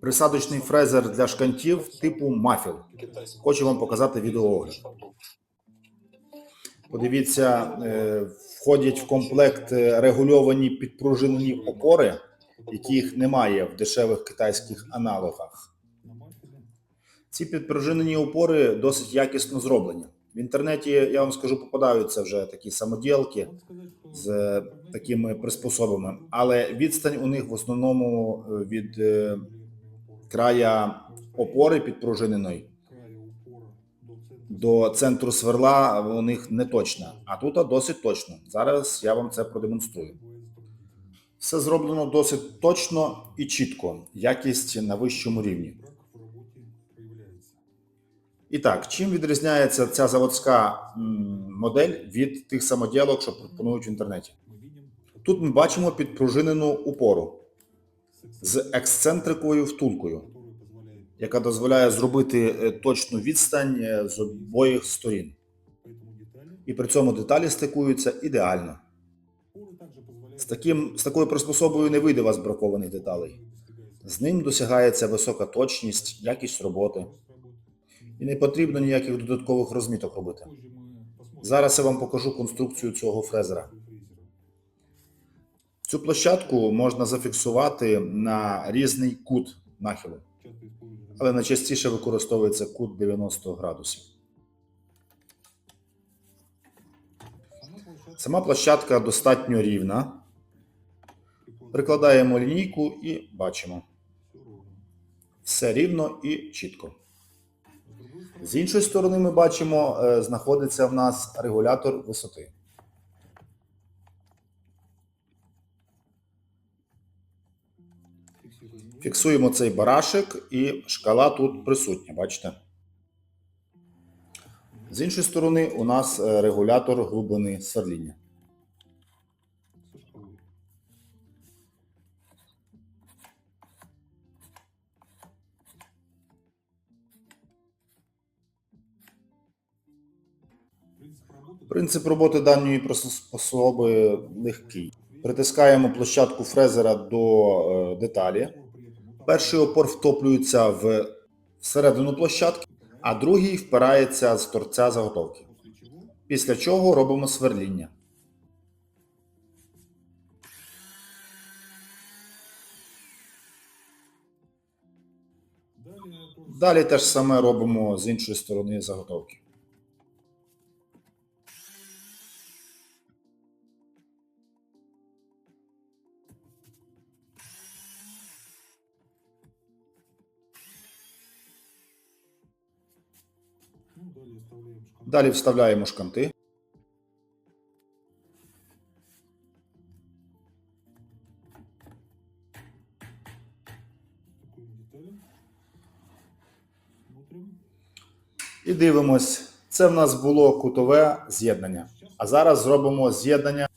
Присадочний фрезер для шкантів типу мафіл. Хочу вам показати відеоогляд. Подивіться, е, входять в комплект е, регульовані підпружинені опори, яких немає в дешевих китайських аналогах. Ці підпружинені опори досить якісно зроблені. В інтернеті, я вам скажу, попадаються вже такі самоділки з е, такими приспособами, але відстань у них в основному від края опори підпружиненої до центру сверла у них не точна, а тут досить точно. Зараз я вам це продемонструю. Все зроблено досить точно і чітко, якість на вищому рівні. І так, чим відрізняється ця заводська модель від тих самоділок, що пропонують в інтернеті? Тут ми бачимо підпружинену упору з ексцентриковою втулкою, яка дозволяє зробити е, точну відстань е, з обох сторін. І при цьому деталі стикуються ідеально. З, таким, з такою приспособою не вийде вас бракованих деталей. З ним досягається висока точність, якість роботи. І не потрібно ніяких додаткових розміток робити. Зараз я вам покажу конструкцію цього фрезера. Цю площадку можна зафіксувати на різний кут нахилу, але найчастіше використовується кут 90 градусів. Сама площадка достатньо рівна. Прикладаємо лінійку і бачимо. Все рівно і чітко. З іншої сторони, ми бачимо, е, знаходиться в нас регулятор висоти. Фіксуємо цей барашек і шкала тут присутня, бачите? З іншої сторони, у нас е, регулятор глибини сверління. Принцип роботи даної приспособи легкий. Притискаємо площадку фрезера до е, деталі. Перший опор втоплюється в середину площадки, а другий впирається з торця заготовки. Після чого робимо сверління. Далі те ж саме робимо з іншої сторони заготовки. Далі вставляємо шканти. І дивимось. Це в нас було кутове з'єднання. А зараз зробимо з'єднання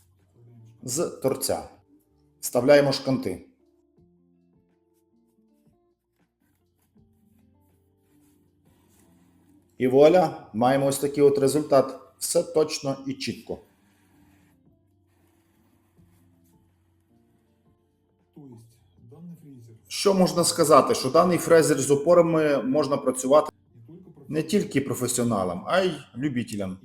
з торця. Вставляємо шканти. І вуаля, маємо ось такий от результат. Все точно і чітко. Що можна сказати? Що даний фрезер з опорами можна працювати не тільки професіоналам, а й любителям.